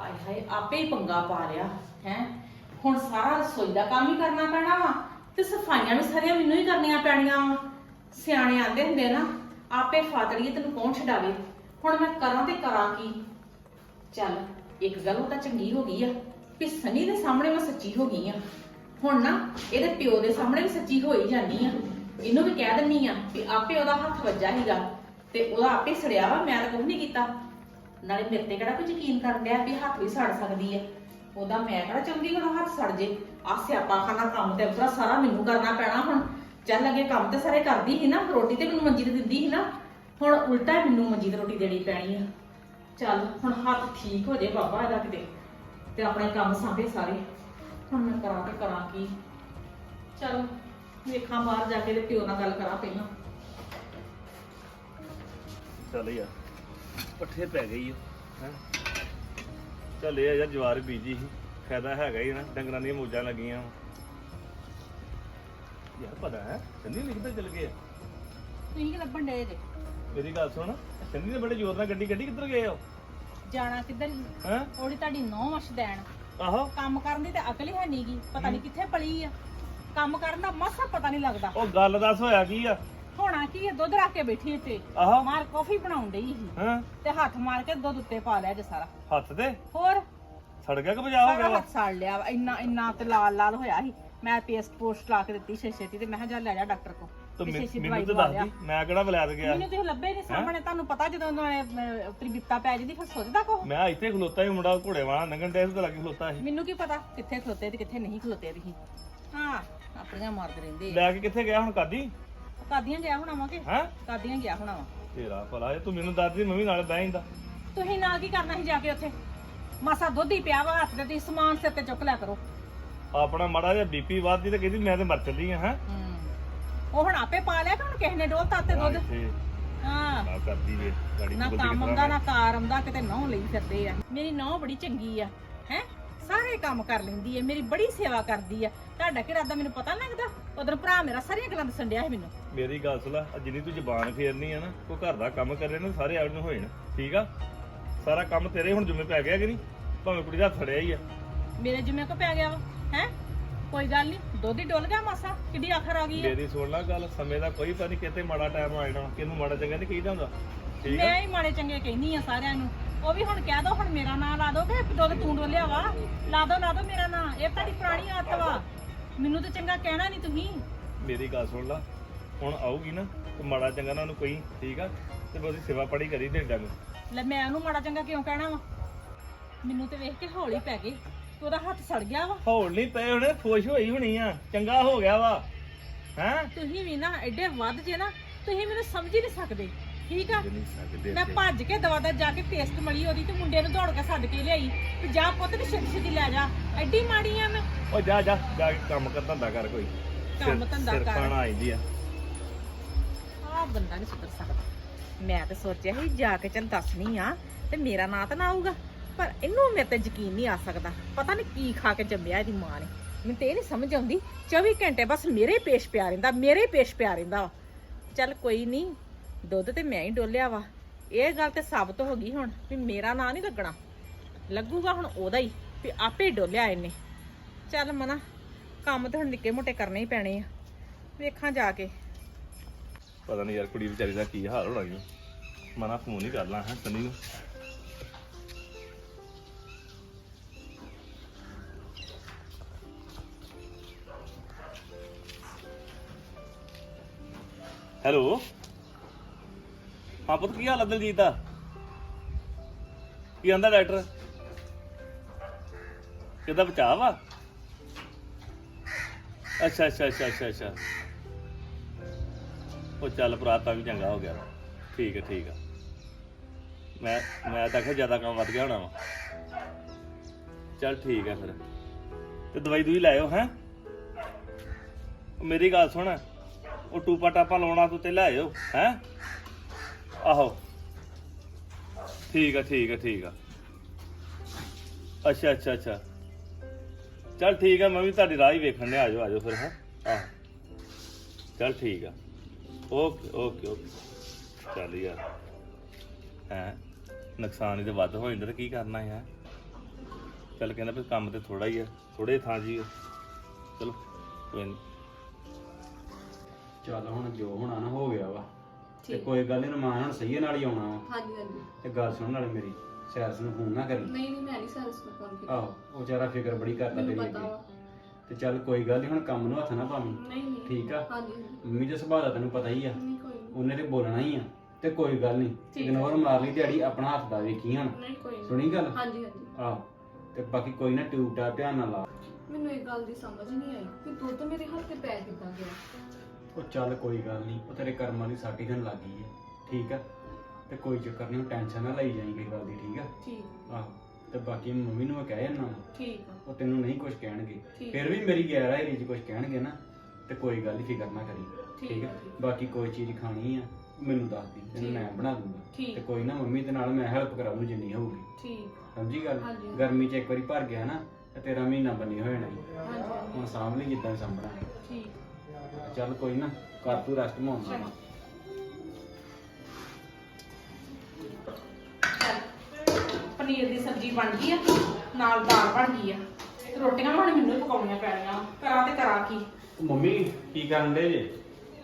ਹਾਏ ਹਾਏ, ਆਪੇ ਹੀ ਪੰਗਾ ਪਾ ਲਿਆ, ਹੈ? ਹੁਣ ਸਾਰਾ ਰਸੋਈ ਦਾ ਕੰਮ ਹੀ ਕਰਨਾ ਪੈਣਾ ਵਾ ਤੇ ਸਫਾਈਆਂ ਵੀ ਸਾਰੀਆਂ ਮੈਨੂੰ ਹੀ ਕਰਨੀਆਂ ਪੈਣੀਆਂ ਵਾ। ਸਿਆਣੇ ਆਂਦੇ ਹੁੰਦੇ ਨਾ, ਆਪੇ ਫਾਤੜੀਏ ਤੈਨੂੰ ਕੌਣ ਛਡਾਵੇ? ਹੁਣ ਮੈਂ ਕਰਾਂ ਤੇ ਕਰਾਂ ਕੀ? ਚੱਲ, ਇੱਕ ਗੱਲ ਉਹ ਤਾਂ ਚੰਗੀ ਹੋ ਗਈ ਆ ਕਿ ਸਨੀ ਦੇ ਸਾਹਮਣੇ ਮੈਂ ਸੱਚੀ ਹੋ ਗਈ ਆ। ਹੁਣ ਨਾ, ਇਹਦੇ ਪਿਓ ਦੇ ਸਾਹਮਣੇ ਵੀ ਸੱਚੀ ਹੋ ਹੀ ਜਾਨੀ ਆ। ਇਹਨੂੰ ਵੀ ਕਹਿ ਦਿੰਨੀ ਆ ਵੀ ਆਪੇ ਉਹਦਾ ਹੱਥ ਵੱਜਾ ਹੀਗਾ ਤੇ ਉਹਦਾ ਆਪੇ ਸੜਿਆ ਵਾ, ਮੈਂ ਤਾਂ ਕੁਝ ਨਹੀਂ ਕੀਤਾ। ਨਾਲੇ ਮੇਰੇ ਤੇ ਕਿਹੜਾ ਕੋਈ ਯਕੀਨ ਕਰਨ ਡਿਆ ਵੀ ਹੱਥ ਵੀ ਸੜ ਸਕਦੀ ਆ। ਉਹਦਾ ਮੈਂ ਕਿਹੜਾ ਚਾਹੁੰਦੀ ਉਹਦਾ ਹੱਥ ਸੜ ਜੇ। ਆ ਸਿਆਪਾ ਖਾਨਾ ਕੰਮ ਤੇ ਪੂਰਾ ਸਾਰਾ ਮੈਨੂੰ ਕਰਨਾ ਪੈਣਾ ਹੁਣ। ਚੱਲ ਅਗੇ ਕੰਮ ਤੇ ਸਾਰੇ ਕਰਦੀ ਸੀ ਨਾ, ਰੋਟੀ ਤੇ ਮੈਨੂੰ ਮੰਜੀ ਤੇ ਦਿੰਦੀ ਸੀ ਨਾ। ਹੁਣ ਉਲਟਾ ਮੈਨੂੰ ਮੰਜੀ ਤੇ ਰੋਟੀ ਦੇਣੀ ਪੈਣੀ ਆ। ਚੱਲ ਹੁਣ ਹੱਥ ਠੀਕ ਹੋ ਜੇ ਬਾਬਾ ਇਹਦਾ ਕਿਤੇ। ਤੇ ਆਪਣੇ ਕੰਮ ਸਾਂਭੇ ਸਾਰੇ। ਹੁਣ ਮੈਂ ਕਰਾਂ ਤੇ ਕਰਾਂ ਕੀ। ਚੱਲ ਵੇਖਾਂ ਬਾਹਰ ਜਾ ਕੇ ਤੇ ਪਿਓ ਨਾਲ ਗੱਲ ਕਰਾਂ ਪਹਿਲਾਂ। ਚੱਲ ਯਾਰ। ਪੱਠੇ ਪੈ ਗਈ ਹੈ? ਚੱਲ ਇਹ ਆ ਯਾਰ ਜਵਾਰ ਬੀਜੀ ਸੀ। ਫਾਇਦਾ ਹੈਗਾ ਹੀ ਨਾ ਡੰਗਰਾਂ ਦੀਆਂ ਮੋਜਾਂ ਲੱਗੀਆਂ। ਯਾਰ ਪਤਾ ਹੈ ਸੰਨੀ ਲਿਖਦੇ ਚਲ ਗਏ ਆ। ਤੁਸੀਂ ਕਿ ਲੱਭਣ ਡੇ ਜੇ? ਮੇਰੀ ਗੱਲ ਸੁਣ ਸੰਨੀ ਨੇ ਬੜੇ ਜ਼ੋਰ ਨਾਲ ਗੱਡੀ ਗੱਡੀ ਕਿੱਧਰ ਗਏ ਆ ਜਾਣਾ ਕਿੱਧਰ ਹੈ? ਉਹਦੀ ਤੁਹਾਡੀ ਨੌ ਵਸ਼ ਦੇਣ। ਆਹੋ। ਕੰਮ ਕਰਨ ਦੀ ਤੇ ਅਕਲ ਹੀ ਹੈ ਨਹੀਂਗੀ ਪਤਾ ਨਹੀਂ ਕਿੱਥੇ ਪਲੀ ਆ। ਕੰਮ ਕਰਨ ਦਾ ਮਸਾ ਪਤਾ ਨਹੀਂ ਲੱਗਦਾ। ਉਹ ਗੱਲ ਦੱਸ ਹੋਇਆ ਕੀ ਆ? ਹੋਣਾ ਕੀ ਹੈ? ਦੁੱਧ ਰੱਖ ਕੇ ਬੈਠੀ ਇੱਥੇ। ਆਹੋ। ਮਾਰ ਕਾਫੀ ਬਣਾਉਣ ਡਈ ਸੀ। ਹਾਂ। ਤੇ ਹੱਥ ਮਾਰ ਕੇ ਦੁੱਧ ਉੱਤੇ ਪਾ ਲਿਆ ਜੇ ਸਾਰਾ। ਹੱਥ ਤੇ? ਹੋਰ? ਸੜ ਗਿਆ ਕਿ ਬਜਾ ਹੋ ਗਿਆ ਸਾਰਾ ਵਾ ਹੱਥ ਸੜ ਲਿਆ ਵਾ। ਇੰਨਾ ਇੰਨਾ ਤੇ ਲਾਲ ਲਾਲ ਹੋਇਆ ਸੀ। ਮੈਂ ਪੇਸਟ ਪੋਸਟ ਲਾ ਕੇ ਦਿੱਤੀ ਛੇ ਛੇਤੀ ਤੇ ਮੈਂ ਕਿਹਾ ਜਾ ਲੈ ਜਾ ਡਾਕਟਰ ਕੋ ਤੂੰ ਮੈਨੂੰ ਦਵਾਈ ਤਾਂ ਦਵਾ ਦੱਸ ਲਿਆ। ਦੀ ਮੈਂ ਕਿਹੜਾ ਬਲੈਦ ਗਿਆ? ਮੈਨੂੰ ਤੁਸੀਂ ਲੱਭੇ ਨਹੀਂ ਸਾਹਮਣੇ? ਤੁਹਾਨੂੰ ਪਤਾ ਜਦੋਂ ਤੇਰੀ ਬਿੱਤਾ ਪੈ ਜਾਂਦੀ ਫਿਰ ਸੋਚਦਾ ਕੋ ਮੈਂ ਇੱਥੇ ਖਲੋਤਾ ਸੀ ਮੁੰਡਾ ਘੋੜੇ ਵਾਲਾ ਨੰਗਣ ਦੇ ਤੇ ਲੱਗੇ ਖਲੋਤਾ ਸੀ। ਮੈਨੂੰ ਕੀ ਪਤਾ ਕਿੱਥੇ ਖਲੋਤੇ ਤੇ ਕਿੱਥੇ ਨਹੀਂ ਖਲੋਤੇ ਤੁਸੀਂ? ਹਾਂ ਆਪਣੀਆਂ ਮਾਰਦੇ ਰਹਿੰਦੇ ਆ। ਲੈ ਕੇ ਕਿੱਥੇ ਗਿਆ ਹੁਣ ਕਾਦੀ? ਕਾਦੀਆਂ ਗਿਆ ਹੋਣਾ ਵਾ ਕਿ? ਹੈ? ਕਾਦੀਆਂ ਗਿਆ ਹੋਣਾ ਵਾ? ਤੇਰਾ ਭਲਾ ਇਹ ਤੂੰ ਮੈਨੂੰ ਦੱਸ ਦੀ ਮੈਂ ਵੀ ਨਾਲ ਬਹਿ ਜਾਂਦਾ। ਤੁਸੀਂ ਨਾਲ ਕੀ ਕਰਨਾ ਸੀ ਜਾ ਕੇ ਉੱਥੇ? ਮਾਸਾ ਦੁੱਧ ਹੀ ਪਿਆ ਵਾ ਹੱਥ ਤੇ ਤੁਸੀਂ ਸਮਾਨ ਸਿਰ ਤੇ ਚੁੱਕ ਲਿਆ ਕਰੋ। ਆਪਣਾ ਮਾੜਾ ਜਿਹਾ ਬੀਪੀ ਵੱਧਦੀ ਤੇ ਕਹਿੰਦੀ ਮੈਂ ਤੇ ਮਰ ਚੱਲੀ ਆ ਹੈ? ਉਹ ਹੁਣ ਆਪੇ ਪਾ ਲਿਆ ਕਿ ਹੁਣ ਕਿਸੇ ਨੇ ਡੋਲਤਾ ਤੇ ਦੁੱਧ। ਹਾਂ। ਨਾ ਕਰਦੀ ਵੇ ਗਾੜੀ ਨਾ ਕੰਮ ਆਉਂਦਾ ਨਾ ਕਾਰ ਆਉਂਦਾ ਕਿਤੇ ਨਹੁੰ ਲਈ ਫਿਰਦੇ ਆ। ਮੇਰੀ ਨਹੁੰ ਬੜੀ ਚੰਗੀ ਆ ਹੈ? ਸਾਰੇ ਕੰਮ ਕਰ ਲੈਂਦੀ ਆ ਮੇਰੀ ਬੜੀ ਸੇਵਾ ਕਰਦੀ ਆ ਤੁਹਾਡਾ ਕਿਹੜਾ ਦਾ ਮੈਨੂੰ ਪਤਾ ਲੱਗਦਾ? ਉਧਰ ਭਰਾ ਮੇਰਾ ਸਾਰੀਆਂ ਗੱਲਾਂ ਦੱਸਣ ਡਿਆ ਸੀ ਮੈਨੂੰ। ਮੇਰੀ ਗੱਲ ਸੁਣ ਲੈ ਜਿੰਨੀ ਤੂੰ ਜ਼ਬਾਨ ਫੇਰਨੀ ਆ ਨਾ ਕੋਈ ਘਰ ਦਾ ਕੰਮ ਕਰੇ ਨਾ ਸਾਰੇ ਆੜ ਨੂੰ ਹੋਏ ਨਾ ਠੀਕ ਆ? ਸਾਰਾ ਕੰਮ ਤੇਰੇ ਹੁਣ ਜੁਮੇ ਪੈ ਗਿਆ ਕਿ ਨਹੀਂ? ਭਾਵੇਂ ਕੁੜੀ ਦਾ ਫੜਿਆ ਹੀ ਆ। ਮੇਰੇ ਜਿੰਮੇ ਕੋ ਪੈ ਗਿਆ ਵਾ ਹੈ? ਕੋਈ ਗੱਲ ਨਹੀਂ ਦੁੱਧ ਹੀ ਡੁੱਲ ਗਿਆ ਮਾਸਾ ਕਿੱਡੀ ਆਖਰ ਆ ਗਈ ਆ। ਮੇਰੀ ਸੁਣ ਲੈ ਗੱਲ ਸਮੇਂ ਦਾ ਕੋਈ ਪਤਾ ਨਹੀਂ ਕਿਤੇ ਮਾੜਾ ਟਾਈਮ ਆ ਜਾਣਾ ਕਿਹਨੂੰ ਮਾੜਾ ਚੰਗਾ ਨਹੀਂ ਕਹੀਦਾ ਹੁੰਦਾ ਠੀਕ ਆ? ਮੈਂ ਹੀ ਮਾੜੇ ਚੰਗੇ ਕਹਿੰਦੀ ਆ ਸਾਰਿਆਂ ਨੂੰ। ਉਹ ਵੀ ਹੁਣ ਕਹਿ ਦੋ ਹੁਣ ਮੇਰਾ ਨਾਂ ਲਾ ਦੋ ਕਿ ਦੁੱਧ ਤੂੰ ਡੋਲਿਆ ਵਾ। ਲਾ ਦੋ ਲਾ ਦੋ ਮੇਰਾ ਨਾਂ। ਇਹ ਤੁਹਾਡੀ ਪੁਰਾਣੀ ਆਦਤ ਵਾ। ਮੈਨੂੰ ਤਾਂ ਚੰਗਾ ਕਹਿਣਾ ਨਹੀਂ ਤੁਸੀਂ। ਮੇਰੀ ਗੱਲ ਸੁਣ ਲੈ। ਹੁਣ ਆਊਗੀ ਨਾ ਤੇ ਮਾੜਾ ਚੰਗਾ ਨਾ ਉਹਨੂੰ ਕੋਈ ਠੀਕ ਆ? ਤੇ ਉਹਦੀ ਸੇਵਾ ਪੜੀ ਕਰੀ ਦੇ ਡੰਗ। ਲੈ ਮੈਂ ਉਹਨੂੰ ਮਾੜਾ ਚੰਗਾ ਕਿਉਂ ਕਹਿਣਾ ਵਾ? ਮੈਨੂੰ ਤੇ ਵੇਖ ਕੇ ਹੌਲੀ ਪੈ ਗਈ ਤੇ ਉਹਦਾ ਹੱਥ ਸੜ ਗਿਆ ਵਾ। ਹੌਲ ਨਹੀਂ ਪਏ ਉਹਨੇ ਖੁਸ਼ ਹੋਈ ਹੋਣੀ ਆ। ਚੰਗਾ ਹੋ ਗਿਆ ਵਾ। ਹੈ? ਤੁਸੀਂ ਵੀ ਨਾ ਐਡੇ ਵੱਧ ਜੇ ਨਾ ਤੁਸੀਂ ਮੈਨੂੰ ਸਮਝ ਹੀ ਨਹੀਂ ਸਕਦੇ। ਠੀਕ ਆ? ਮੈਂ ਭੱਜ ਕੇ ਦਵਾ ਦਾ ਜਾ ਕੇ ਟੇਸਟ ਮਲੀ ਉਹਦੀ ਤੇ ਮੁੰਡੇ ਨੂੰ ਦੌੜ ਕੇ ਛੱਡ ਕੇ ਲਿਆਈ। ਤੇ ਜਾ ਪੁੱਤ ਨੇ ਛੇਤੀ ਛੇਤੀ ਲੈ ਜਾ। ਐਡੀ ਮਾੜੀ ਆ ਮੈਂ। ਉਹ ਜਾ ਜਾ ਜਾ ਕੇ ਕੰਮ ਕਰ ਧੰਦਾ ਕਰ ਕੋਈ। ਕੰਮ ਧੰਦਾ ਕਰ। ਖਾਣਾ ਆਈਦੀ ਆ। ਆ ਬੰਦਾ ਨਹੀਂ ਸੁਧਰ ਸਕਦਾ। ਮੈਂ ਤਾਂ ਸੋਚਿਆ ਸੀ ਜਾ ਕੇ ਚੱਲ ਦੱਸਣੀ ਆ ਤੇ ਮੇਰਾ ਨਾਂ ਤਾਂ ਨਾ ਆਊਗਾ। ਪਰ ਇਹਨੂੰ ਮੇਰੇ ਤੇ ਯਕੀਨ ਨਹੀਂ ਆ ਸਕਦਾ। ਪਤਾ ਨਹੀਂ ਕੀ ਖਾ ਕੇ ਜੰਮਿਆ ਇਹਦੀ ਮਾਂ ਨੇ। ਮੈਨੂੰ ਤੇ ਇਹ ਨਹੀਂ ਸਮਝ ਆਉਂਦੀ 24 ਘੰਟੇ ਬਸ ਮੇਰੇ ਪੇਸ਼ ਪਿਆ ਰਹਿੰਦਾ ਮੇਰੇ ਪੇਸ਼ ਪਿਆ ਰਹਿੰਦਾ। ਚੱਲ ਕੋਈ ਨਹੀਂ ਦੁੱਧ ਤੇ ਮੈਂ ਹੀ ਡੋਲਿਆ ਵਾ। ਇਹ ਗੱਲ ਤੇ ਸਾਬਤ ਹੋ ਗਈ ਹੁਣ ਵੀ ਮੇਰਾ ਨਾਂ ਨਹੀਂ ਲੱਗਣਾ। ਲੱਗੂਗਾ ਹੁਣ ਉਹਦਾ ਹੀ ਵੀ ਆਪੇ ਡੋਲਿਆ ਇਹਨੇ। ਚੱਲ ਮਨਾ, ਕੰਮ ਤਾਂ ਹੁਣ ਨਿੱਕੇ ਮੋਟੇ ਕਰਨੇ ਹੀ ਪੈਣੇ ਆ। ਵੇਖਾਂ ਜਾ ਕੇ। ਪਤਾ ਨਹੀਂ ਯਾਰ ਕੁੜੀ ਵਿਚਾਰੀ ਦਾ ਕੀ ਹਾਲ ਹੋਣਾ ਜੀ ਮਨਾ ਫੋਨ ਹੀ ਕਰ ਲਾਂ ਹੈ ਸੰਨੀ ਨੂੰ। ਹੈਲੋ? ਹਾਂ ਪੁੱਤ, ਕੀ ਹਾਲ ਹੈ ਦਲਜੀਤ ਦਾ? ਕੀ ਆਂਦਾ ਡਾਕਟਰ? ਕਿਦਾਂ ਬਚਾਅ ਵਾ? ਅੱਛਾ ਅੱਛਾ ਅੱਛਾ ਅੱਛਾ ਅੱਛਾ। ਉਹ ਚੱਲ ਭਰਾ, ਤਾਂ ਵੀ ਚੰਗਾ ਹੋ ਗਿਆ। ਠੀਕ ਹੈ ਠੀਕ ਹੈ ਮੈਂ ਮੈਂ ਤਾਂ ਕਿਹਾ ਜ਼ਿਆਦਾ ਕੰਮ ਵੱਧ ਗਿਆ ਹੋਣਾ ਵਾ। ਚੱਲ ਠੀਕ ਹੈ ਫਿਰ। ਤੇ ਦਵਾਈ ਦੂਈ ਲਾਇਓ, ਹੈ? ਮੇਰੀ ਗੱਲ ਸੁਣ। ਉਹ ਟੂਪਾ ਟਾਪਾ ਲਾਉਣਾ ਤੂੰ ਤੇ ਲਾਇਓ ਹੈ? ਆਹੋ। ਠੀਕ ਆ ਠੀਕ ਆ ਠੀਕ ਆ। ਅੱਛਾ ਅੱਛਾ ਅੱਛਾ। ਚੱਲ ਠੀਕ ਆ, ਮੈਂ ਵੀ ਤੁਹਾਡੀ ਰਾਹ ਹੀ ਵੇਖਣ ਨੇ ਆਜੋ ਆਜੋ ਫਿਰ, ਹੈ। ਆਹੋ। ਚੱਲ ਠੀਕ ਆ। Okay okay okay. ਚੱਲ ਯਾਰ। ਹੈ। ਨੁਕਸਾਨ ਇਹਦੇ ਵੱਧ ਹੋ ਜਾਂਦਾ ਤੇ ਕੀ ਕਰਨਾ ਹੈ ਚੱਲ ਕਹਿੰਦਾ ਵੀ ਕੰਮ ਤੇ ਥੋੜਾ ਹੀ ਆ ਥੋੜੇ ਥਾਂ ਜੀ ਆ। ਚਲੋ, ਕੋਈ ਨਹੀਂ ਚੱਲ ਹੁਣ ਜੋ ਹੋਣਾ ਨਾ ਹੋ ਗਿਆ ਵਾ। ਤੇ ਠੀਕ ਕੋਈ ਗੱਲ ਨਹੀਂ ਰਮਾਨ ਹੁਣ ਸਹੀ ਨਾਲ ਹੀ ਆਉਣਾ ਵਾ। ਹਾਂਜੀ ਹਾਂਜੀ। ਤੇ ਗੱਲ ਸੁਣ ਨਾਲੇ ਮੇਰੀ ਸੈਰਸ ਨੂੰ ਫੋਨ ਨਾ ਕਰੀ। ਨਹੀਂ ਨਹੀਂ ਮੈਂ ਨਹੀਂ ਸਰਸ ਨੂੰ ਫੋਨ ਕੀਤਾ। ਆਹੋ ਉਹ ਵਿਚਾਰਾ ਫਿਕਰ ਬੜੀ ਕਰਦਾ ਮੈਨੂੰ ਤੇਰੀ ਪਤਾ ਅੱਗੇ। ਵਾ। ਤੇ ਚੱਲ ਕੋਈ ਗੱਲ ਨਹੀਂ ਹੁਣ ਕੰਮ ਨੂੰ ਹੱਥ ਨਾ ਪਾਵੀਂ। ਨਹੀਂ ਨਹੀਂ। ਠੀਕ ਆ? ਹਾਂਜੀ। ਹਾਂਜੀ ਮੰਮੀ ਦੇ ਸੁਭਾਅ ਦਾ ਤੈਨੂੰ ਪਤਾ ਹੀ ਆ। ਨਹੀਂ ਕੋਈ ਨਹੀਂ ਉਹਨੇ ਤੇ ਬੋਲਣਾ ਹੀ ਆ। ਤੇ ਕੋਈ ਗੱਲ ਨਹੀਂ ਠੀਕ ਆ। ਇਗਨੋਰ ਮਾਰ ਲਈ ਦਿਹਾੜੀ ਆਪਣਾ ਹੱਥ ਦਾ ਵੇਖੀ ਹਣ। ਨਹੀਂ ਕੋਈ ਨਹੀਂ ਸੁਣੀ ਗੱਲ? ਹਾਂਜੀ ਹਾਂਜੀ। ਆਹੋ ਤੇ ਬਾਕੀ ਕੋਈ ਨਾ ਟਿਊਬ ਟਾ ਧਿਆਨ ਨਾਲ ਲਾ। ਮੈਨੂੰ ਇੱਕ ਗੱਲ ਦੀ ਸਮਝ ਨਹੀਂ ਆਈ ਕਿ ਦੁੱਧ ਮੇਰੇ ਹੱਥ ਤੇ ਪੈ ਕਿੱਦਾਂ ਗਿਆ। ਉਹ ਚੱਲ ਕੋਈ ਗੱਲ ਨਹੀਂ ਉਹ ਤੇਰੇ ਕਰਮਾਂ ਦੀ ਸਾਟੀ ਦਿਨ ਲੱਗ ਗਈ ਹੈ ਠੀਕ ਆ? ਤੇ ਕੋਈ ਚੱਕਰ ਨਹੀਂ ਟੈਨਸ਼ਨ ਨਾ ਲਈ ਜਾਈਂ ਕਿਸੇ ਗੱਲ ਦੀ ਠੀਕ ਆ? ਠੀਕ। ਆਹੋ ਤੇ ਬਾਕੀ ਮੰਮੀ ਨੂੰ ਮੈਂ ਕਹਿ ਜਾਣਾ ਠੀਕ ਆ। ਉਹ ਤੈਨੂੰ ਨਹੀਂ ਕੁਝ ਕਹਿਣਗੇ। ਠੀਕ। ਫਿਰ ਵੀ ਮੇਰੀ ਗੈਰ ਹੈ ਜੀ ਕੁਝ ਕਹਿਣਗੇ ਨਾ ਤੇ ਕੋਈ ਗੱਲ ਨਹੀਂ ਫਿਕਰ ਨਾ ਕਰੀ ਠੀਕ ਠੀਕ ਆ। ਬਾਕੀ ਕੋਈ ਚੀਜ਼ ਖਾਣੀ ਆ ਮੈਨੂੰ ਦੱਸ ਦੀ ਤੈਨੂੰ ਠੀਕ। ਮੈਂ ਬਣਾ ਦੂੰਗਾ। ਠੀਕ। ਤੇ ਕੋਈ ਨਾ ਮੰਮੀ ਦੇ ਨਾਲ ਮੈਂ ਹੈਲਪ ਕਰਾ ਦੂੰ ਜਿੰਨੀ ਹੋਊਗੀ। ਠੀਕ। ਸਮਝੀ ਗੱਲ? ਹਾਂਜੀ। ਗਰਮੀ 'ਚ ਇੱਕ ਵਾਰੀ ਭਰ ਗਿਆ ਨਾ ਤੇ ਤੇਰਾ ਮਹੀਨਾ ਬੰਨੀ ਹੋ ਜਾਣਾ ਈ। ਹਾਂਜੀ ਹਾਂਜੀ। ਹੁਣ ਸਾਂਭ ਲਈ ਜਿੱਦਾਂ ਸਾਂਭਣਾ। ਠੀਕ। ਚੱਲ ਕੋਈ ਨਾ ਕਰ ਤੂੰ ਰੈਸਟ ਮਾਉਣਾ ਚੰਗਾ। ਪਨੀਰ ਦੀ ਸਬਜ਼ੀ ਬਣ ਗਈ ਆ ਨਾਲ ਦਾਲ ਬਣ ਗਈ ਆ। ਤੇ ਰੋਟੀਆਂ ਹੁਣ ਮੈਨੂੰ ਹੀ ਪਕਾਉਣੀਆਂ ਪੈਣੀਆਂ ਕਰਾਂ ਤੇ ਕਰਾਂ ਕੀ? ਮੰਮੀ ਕੀ ਕਰਨ ਦੇ ਜੇ?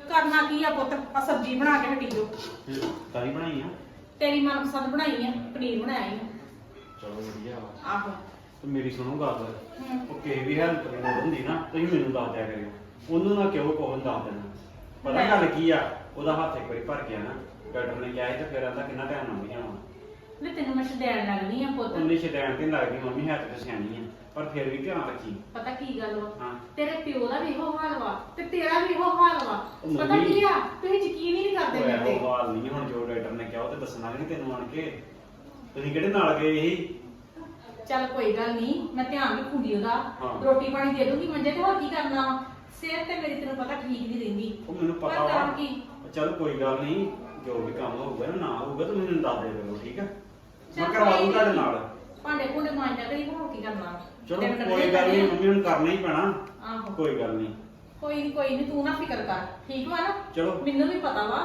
ਕਰਨਾ ਕੀ ਆ ਪੁੱਤ? ਆ ਸਬਜ਼ੀ ਬਣਾ ਕੇ ਹਟੀ ਜੋ ਕਾਰੀ ਬਣਾਈ ਆ? ਤੇਰੀ ਮਨਪਸੰਦ ਬਣਾਈ ਆ ਪਨੀਰ ਬਣਾਇਆ ਈ। ਚਲੋ ਵਧੀਆ ਵਾ। ਆਹੋ। ਤੇ ਮੇਰੀ ਸੁਣੋ ਗੱਲ। ਹਮ। ਉਹ ਕਿਸੇ ਵੀ ਹੈਲਪ ਦੀ ਲੋੜ ਹੁੰਦੀ ਨਾ ਤੁਸੀਂ ਮੈਨੂੰ ਦੱਸ ਦਿਆ ਕਰਿਓ। ਉਹਨੂੰ ਨਾ ਕਿਉਂ ਕੋਹਨ ਦੱਸ ਦੇਣਾ। ਪਤਾ ਗੱਲ ਕੀ ਆ? ਉਹਦਾ ਹੱਥ ਇੱਕ ਵਾਰੀ ਭਰ ਗਿਆ ਨਾ ਡਾਕਟਰ ਨੇ ਕਿਹਾ ਸੀ ਤੇ ਫਿਰ ਆਂਦਾ ਕਿੰਨਾ ਟਾਈਮ ਲੰਘ ਜਾਣਾ ਲੈ ਤੈਨੂੰ ਮੈਂ ਛਡੈਣ ਲੱਗਣੀ ਆ ਪੁੱਤ। ਉਹਨੇ ਸ਼ੈਤਾਨ ਤੇ ਨੀ ਲੱਗਦੀ ਮੰਮੀ ਹੱਥ ਤੇ ਸਿਆਣੀ ਆ। ਪਰ ਫਿਰ ਵੀ ਧਿਆਨ ਰੱਖੀ। ਪਤਾ ਕੀ ਗੱਲ ਵਾ? ਹਾਂ। ਤੇਰੇ ਪਿਓ ਦਾ ਵੀ ਇਹੋ ਹਾਲ ਵਾ ਤੇ ਤੇਰਾ ਵੀ ਇਹੋ ਹਾਲ ਵਾ। ਉਹ ਪਤਾ ਮੰਮੀ- ਕੀ ਆ? ਤੁਸੀਂ ਯਕੀਨ ਹੀ ਨਹੀਂ ਕਰਦੇ ਉਹ ਮੇਰੇ ਇਹੋ ਤੇ। ਹਾਲ ਨਹੀਂ ਹੁਣ ਜੋ ਡਾਕਟਰ ਨੇ ਕਿਹਾ ਉਹ ਤੇ ਦੱਸਣਾ ਨਹੀਂ ਤੈਨੂੰ ਆਣ ਕੇ। ਤੁਸੀਂ ਕਿਹੜੇ ਨਾਲ ਗਏ ਸੀ? ਚੱਲ ਕੋਈ ਗੱਲ ਨਹੀਂ ਮੈਂ ਧਿਆਨ ਰੱਖੂਗੀ ਉਹਦਾ। ਹਾਂ। ਰੋਟੀ ਪਾਣੀ ਦੇ ਦੂੰਗੀ ਮੰਜੇ ਤੇ ਹੋਰ ਕੀ ਕਰਨਾ ਵਾ? ਸਿਹਤ ਤੇ ਮੇਰੀ ਤੈਨੂੰ ਪਤਾ ਠੀਕ ਨਹੀਂ ਰਹਿੰਦੀ। ਉਹ ਮੈਨੂੰ ਪਰ ਪਤਾ ਵਾ। ਕੀ? ਚਲ ਕੋਈ ਗੱਲ ਨਹੀਂ ਜੋ ਵੀ ਕੰਮ ਹੋਊਗਾ ਨਾ ਨਾ ਹੋਊਗਾ ਤਾਂ ਮੈਨੂੰ ਦੱਸ ਦੇ ਕਰੋ ਠੀਕ ਆ? ਮੈਂ ਚੱਲ ਕਰਵਾ ਕੋਈ ਦੂੰ ਨੀ। ਤੁਹਾਡੇ ਨਾਲ। ਭਾਂਡੇ ਭੁੰਡੇ ਮਾਂਜਿਆ ਕਰੀ ਹੋਰ ਕੀ ਕਰਨਾ? ਚਲੋ ਦਿਨ ਕੱਢਣੇ ਕੋਈ ਗੱਲ ਨਹੀਂ ਪੈਣੇ ਆ। ਮੰਮੀ ਹੁਣ ਕਰਨਾ ਹੀ ਪੈਣਾ। ਆਹੋ। ਕੋਈ ਗੱਲ ਨਹੀਂ। ਕੋਈ ਨਹੀਂ ਕੋਈ ਨਹੀਂ ਤੂੰ ਨਾ ਫਿਕਰ ਕਰ ਠੀਕ ਵਾ ਨਾ? ਚਲੋ। ਮੈਨੂੰ ਵੀ ਪਤਾ ਵਾ।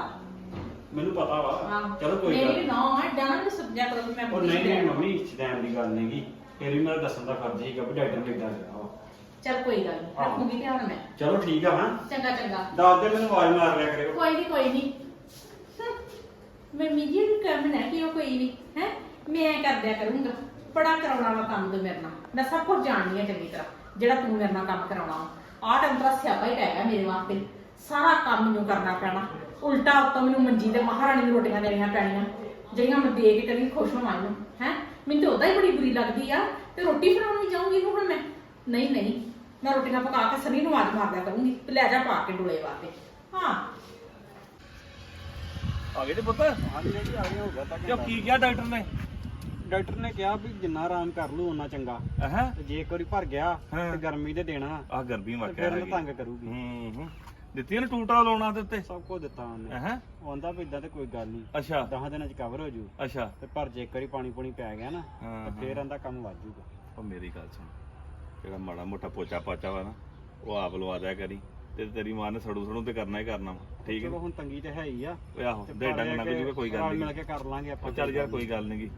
ਮੈਨੂੰ ਪਤਾ ਵਾ। ਚਲੋ ਕੋਈ ਗੱਲ ਵੀ ਨੀ। ਨਾ ਹੈ ਡਾਣਾ ਨੂੰ ਸਬਜਾ ਕਰੋ ਮੈਂ ਉਹ ਨਹੀਂ ਨਹੀਂ ਮੰਮੀ ਸ਼ਦੈਨ ਦੀ ਗੱਲ ਨਹੀਂਗੀ ਫਿਰ ਵੀ ਮੇਰਾ ਦੱਸਣ ਦਾ ਫਰਜ਼ ਸੀਗਾ ਵੀ ਡਾਕਟਰ ਨੇ ਇਦਾਂ ਕਿਹਾ ਵਾ। ਚੱਲ ਕੋਈ ਗੱਲ ਨਹੀਂ ਹਾਂ। ਰੱਖੂਗੀ ਧਿਆਨ ਮੈਂ। ਚਲੋ ਠੀਕ ਆ ਹਾਂ। ਚੰਗਾ ਚੰਗਾ। ਦੱਸ ਦੇ ਮੈਨੂੰ ਆਵਾਜ਼ ਮਾਰ ਲਿਆ ਕਰਿਓ। ਕੋਈ ਨਹੀਂ ਕੋਈ ਨਹੀਂ ਮੈਂ ਮੀਡੀਆ ਨੂੰ ਕੰਮ ਨਾ ਕਿ ਉਹ ਕੋਈ ਨਹੀਂ ਹੈ? ਮੈਂ ਕਰ ਦਿਆ ਕਰੂੰਗਾ। ਬੜਾ ਕਰਾਉਣਾ ਵਾ ਕੰਮ ਤੂੰ ਮੇਰੇ ਨਾਲ। ਮੈਂ ਸਭ ਕੁਝ ਜਾਣਦੀ ਹਾਂ ਚੰਗੀ ਤਰ੍ਹਾਂ ਜਿਹੜਾ ਤੂੰ ਮੇਰੇ ਨਾਲ ਕੰਮ ਕਰਾਉਣਾ ਵਾ। ਆਹ ਟਾਈਮ ਤੇਰਾ ਸਿਆਪਾ ਹੀ ਪੈ ਗਿਆ ਮੇਰੇ ਵਾਸਤੇ। ਸਾਰਾ ਕੰਮ ਮੈਨੂੰ ਕਰਨਾ ਪੈਣਾ। ਉਲਟਾ ਉੱਤੋਂ ਮੈਨੂੰ ਮੰਜੀ ਤੇ ਮਹਾਰਾਣੀ ਨੂੰ ਰੋਟੀਆਂ ਦੇਣੀਆਂ ਪੈਣੀਆਂ। ਜਿਹੜੀਆਂ ਮੈਂ ਦੇ ਕੇ ਕਦੀ ਖੁਸ਼ ਹੋਵਾਂ ਇਹਨੂੰ ਹੈ? ਮੈਨੂੰ ਤਾਂ ਉਦਾਂ ਹੀ ਬੜੀ ਬੁਰੀ ਲੱਗਦੀ ਆ। ਤੇ ਰੋਟੀ ਬਣਾਉਣ ਵੀ ਜਾਊਂਗੀ ਇਹਨੂੰ ਹੁਣ ਮੈਂ? ਨਹੀਂ ਨਹੀਂ। ਮੈਂ ਰੋਟੀਆਂ ਪਕਾ ਕੇ ਸਨੀ ਨੂੰ ਆਵਾਜ਼ ਮਾਰ ਦਿਆ ਕਰੂੰਗੀ ਤੇ ਲੈ ਜਾ ਪਾ ਕੇ ਡੋਲੇ ਵਾਸਤੇ। ਹਾਂ। ਆ ਗਏ ਤੇ ਪੁੱਤ? ਹਾਂਜੀ ਜੀ ਆ ਗਿਆ ਹੋਗਾ ਕਿਉਂ ਕੀ ਕਿਹਾ ਡਾਕਟਰ ਨੇ? ਡਾਕਟਰ ਨੇ ਕਿਹਾ ਵੀ ਜਿੰਨਾ ਆਰਾਮ ਕਰ ਲੂ ਉਹਨਾਂ ਚੰਗਾ। ਹਾਂ ਤੇ ਜੇ ਇੱਕ ਵਾਰੀ ਭਰ ਗਿਆ ਹਾਂ। ਤੇ ਗਰਮੀ ਦੇ ਦੇਣਾ। ਆ ਗਰਮੀ ਤੇ ਵਾਕਿਆ ਫਿਰ ਉਹਨੂੰ ਹੈਗੀ। ਤੰਗ ਕਰੂਗੀ। ਹੂੰ ਹੂੰ। ਦਿੱਤੀ ਨੇ ਟੂਟਾ ਲਾਉਣਾ ਦੇ ਉੱਤੇ? ਸਭ ਕੁਝ ਦਿੱਤਾ ਉਹਨੇ। ਹਾਂ ਉਹ ਆਂਦਾ ਵੀ ਇਦਾਂ ਤੇ ਕੋਈ ਗੱਲ ਨਹੀਂ ਅੱਛਾ। 10 ਦਿਨਾਂ ਚ ਕਵਰ ਹੋ ਜੂ। ਅੱਛਾ। ਤੇ ਪਰ ਜੇ ਇੱਕ ਵਾਰੀ ਪਾਣੀ ਪੂਣੀ ਪੈ ਗਿਆ ਨਾ ਹਾਂ, ਤੇ ਫਿਰ ਆਂਦਾ ਕੰਮ ਵੱਜ ਜੂਗਾ। ਉਹ ਮੇਰੀ ਗੱਲ ਸੁਣ। ਜਿਹੜਾ ਮਾੜਾ ਮੋਟਾ ਪੋਚਾ ਪਾਚਾ ਵਾ ਨਾ ਉਹ ਆਪ ਲਵਾ ਦਿਆ ਕਰੀ। ਤੇ ਤੇਰੀ ਮਾਂ ਨੇ ਸੜੂ ਸੜੂ ਤੇ ਕਰਨਾ ਹੀ ਕਰਨਾ ਵਾ। ਠੀਕ ਹੈ ਚਲੋ ਹੁਣ ਤੰਗੀ ਤੇ ਹੈ ਹੀ ਆ। ਓਏ ਆਹੋ ਦੇ ਡੰਗ ਨਾ ਕਿ ਜੂਗਾ ਕੋਈ ਗੱਲ ਰਲ ਨਹੀਂ ਮਿਲ ਕੇ ਕਰ ਲਾਂਗੇ ਆਪਾਂ ਚੱਲ ਯਾਰ ਕੋਈ ਗੱਲ ਨਹੀਂਗੀ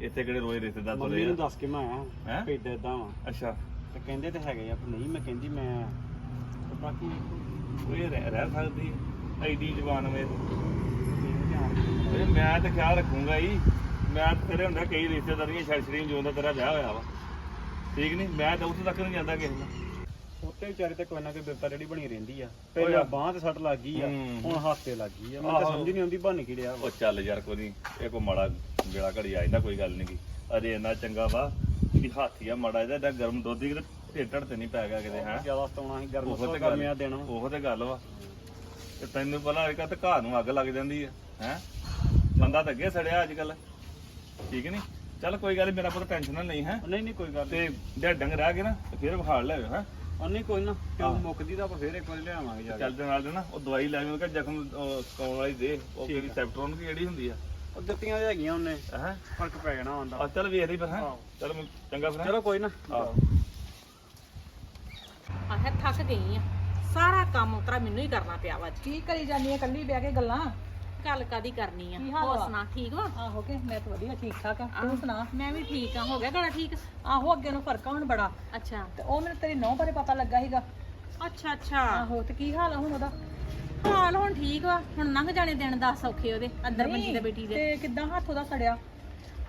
ਇੱਥੇ ਕਿਹੜੇ ਰੋਜ਼ ਰਿਸ਼ਤੇਦਾਰ ਮੰਮੀ ਤੁਰੇ ਨੂੰ ਆ ਦੱਸ ਕੇ ਮੈਂ ਆਇਆ ਹੈਂ? ਵੀ ਇਦਾਂ ਇਦਾਂ ਵਾ। ਅੱਛਾ। ਤੇ ਕਹਿੰਦੇ ਤੇ ਹੈਗੇ ਆ ਪਰ ਨਹੀਂ ਮੈਂ ਕਹਿੰਦੀ ਮੈਂ ਤੇ ਬਾਕੀ ਇਹ ਰਹਿ ਰਹਿ ਸਕਦੀ ਹੈ। ਐਡੀ ਜਵਾਨ ਵੇ ਧਿਆਨ। ਓਏ ਮੈਂ ਤਾਂ ਖਿਆਲ ਰੱਖੂੰਗਾ ਹੀ ਮੈਂ ਤਾਂ ਤੇਰੇ ਹੁੰਦਾ ਕਈ ਰਿਸ਼ਤੇਦਾਰੀਆਂ ਛੜ ਛੜੀਆਂ ਜਿਉਂ ਦਾ ਤੇਰਾ ਵਿਆਹ ਹੋਇਆ ਵਾ। ਠੀਕ ਨਹੀਂ? ਮੈਂ ਤਾਂ ਉੱਥੇ ਤੱਕ ਨਹੀਂ ਜਾਂਦਾ ਕਿਸੇ ਨਾਲ ਉੱਤੇ ਵਿਚਾਰੇ ਤੇ ਕੋਈ ਨਾ ਕੋਈ ਬਿਪਤਾ ਜਿਹੜੀ ਬਣੀ ਰਹਿੰਦੀ ਆ। ਪਹਿਲਾਂ। ਬਾਂਹ ਤੇ ਸੱਟ ਲੱਗ ਗਈ ਆ ਹੂੰ। ਹੁਣ ਹੱਥ ਤੇ ਲੱਗ ਗਈ ਆ। ਮੈਨੂੰ ਤਾਂ ਆਹੋ। ਸਮਝ ਨਹੀਂ ਆਉਂਦੀ ਬਣ ਕੀ ਰਿਹਾ ਵਾ। ਉਹ ਚੱਲ ਯਾਰ ਕੋਈ ਨਹੀਂ ਇਹ ਕੋ ਮਾੜਾ ਵੇਲਾ ਘੜੀ ਆ ਜਾਂਦਾ ਕੋਈ ਗੱਲ ਨਹੀਂ ਗੀ। ਅਰੇ ਇੰਨਾ ਚੰਗਾ ਵਾ ਕਿ ਹਾਥੀ ਆ ਮਾੜਾ ਇਹਦਾ ਏਡਾ ਗਰਮ ਦੁੱਧ ਹੀ ਕਿਤੇ ਢੇਡ ਤੇ ਨਹੀਂ ਪੈ ਗਿਆ ਕਿਤੇ ਹੈ? ਜ਼ਿਆਦਾ ਸਤਾਉਣਾ ਸੀ ਗਰਮ ਉਹ ਤੇ ਗੱਲ ਗਰਮਿਆ ਦੇਣਾ ਉਹ ਤੇ ਗੱਲ ਵਾ। ਤੇ ਤੈਨੂੰ ਪਤਾ ਹੋਏਗਾ ਤੇ ਘਾਹ ਨੂੰ ਅੱਗ ਲੱਗ ਜਾਂਦੀ ਆ ਹੈ? ਬੰਦਾ ਤਾਂ ਅੱਗੇ ਸੜਿਆ ਅੱਜ ਕੱਲ ਠੀਕ ਨਹੀਂ ਚੱਲ ਕੋਈ ਗੱਲ ਨੀ, ਮੇਰਾ ਪੁੱਤ ਟੈਨਸ਼ਨ ਨਹੀਂ ਹੈ। ਨਹੀਂ ਨਹੀਂ ਕੋਈ ਗੱਲ ਤੇ ਜੇ ਡੰਗ ਰਹਿ ਗਏ ਨਾ ਤੇ ਫਿਰ ਵਿਖਾੜ ਲੈ ਹੈ। ਉਹ ਨਹੀਂ ਕੋਈ ਨਾ ਕਿਉਂ ਆਹ। ਮੁੱਕਦੀ ਤਾਂ ਆਪਾਂ ਫੇਰ ਇੱਕ ਵਾਰੀ ਲਿਆਵਾਂਗੇ ਜਾ ਚੱਲ ਕੇ ਦੇ ਨਾਲ ਦੇ ਨਾ ਉਹ ਦਵਾਈ ਲੈ ਕੇ ਜ਼ਖਮ ਉਹ ਸਕਾਉਣ ਵਾਲੀ ਦੇ ਉਹ ਠੀਕ ਕਿਹੜੀ ਆ। ਸੈਪਟਰੋਨ ਕੀ ਜਿਹੜੀ ਹੁੰਦੀ ਆ। ਉਹ ਦਿੱਤੀਆਂ ਤਾਂ ਹੈਗੀਆਂ ਉਹਨੇ ਹੈ? ਫ਼ਰਕ ਪੈ ਜਾਣਾ ਹੁੰਦਾ ਆ ਚੱਲ ਵੇਖ ਲਈ ਫਿਰ ਹੈ। ਆਹੋ। ਚੱਲ ਮੈਂ- ਚੰਗਾ ਫਿਰ ਹੈਂ? ਚਲੋ ਕੋਈ ਨਾ। ਆਹੋ। ਆਹ ਥੱਕ ਗਈ ਆ। ਸਾਰਾ ਕੰਮ ਉਤਰਾ ਮੈਨੂੰ ਹੀ ਕਰਨਾ ਪਿਆ ਵਾ ਅੱਜ। ਕੀ ਕਰੀ ਜਾਂਦੀ ਹੈ ਕੱਲੀ ਬਹਿ ਕੇ ਗੱਲਾਂ? ਗੱਲ ਕਾਦੀ ਕਰਨੀ ਆ? ਕੀ ਹਾਲ ਹੋਰ ਵਾ? ਸੁਣਾ ਠੀਕ ਵਾ? ਆਹੋ ਕੇ ਮੈਂ ਤਾਂ ਵਧੀਆ ਠੀਕ ਠਾਕ ਆ। ਤੂੰ ਸੁਣਾ? ਮੈਂ ਵੀ ਠੀਕ ਆ ਹੋ ਗਿਆ ਗਲਾ ਠੀਕ? ਆਹੋ ਅੱਗੇ ਨੂੰ ਫ਼ਰਕ ਆ ਹੁਣ ਬੜਾ। ਅੱਛਾ। ਤੇ ਉਹ ਮੈਨੂੰ ਤੇਰੀ ਨੌ ਬਾਰੇ ਪਤਾ ਲੱਗਾ ਸੀਗਾ। ਅੱਛਾ ਅੱਛਾ। ਆਹੋ ਤੇ ਕੀ ਹਾਲ ਆ ਹੁਣ ਉਹਦਾ? ਹਾਲ ਹੁਣ ਠੀਕ ਵਾ। ਹੁਣ ਲੰਘ ਜਾਣੇ ਦਿਨ ਦੱਸ ਔਖੇ ਉਹਦੇ ਅੰਦਰ ਮੰਜੀ ਤੇ ਬੈਠੀ ਦੇ। ਤੇ ਕਿੱਦਾਂ ਹੱਥ ਉਹਦਾ ਸੜਿਆ?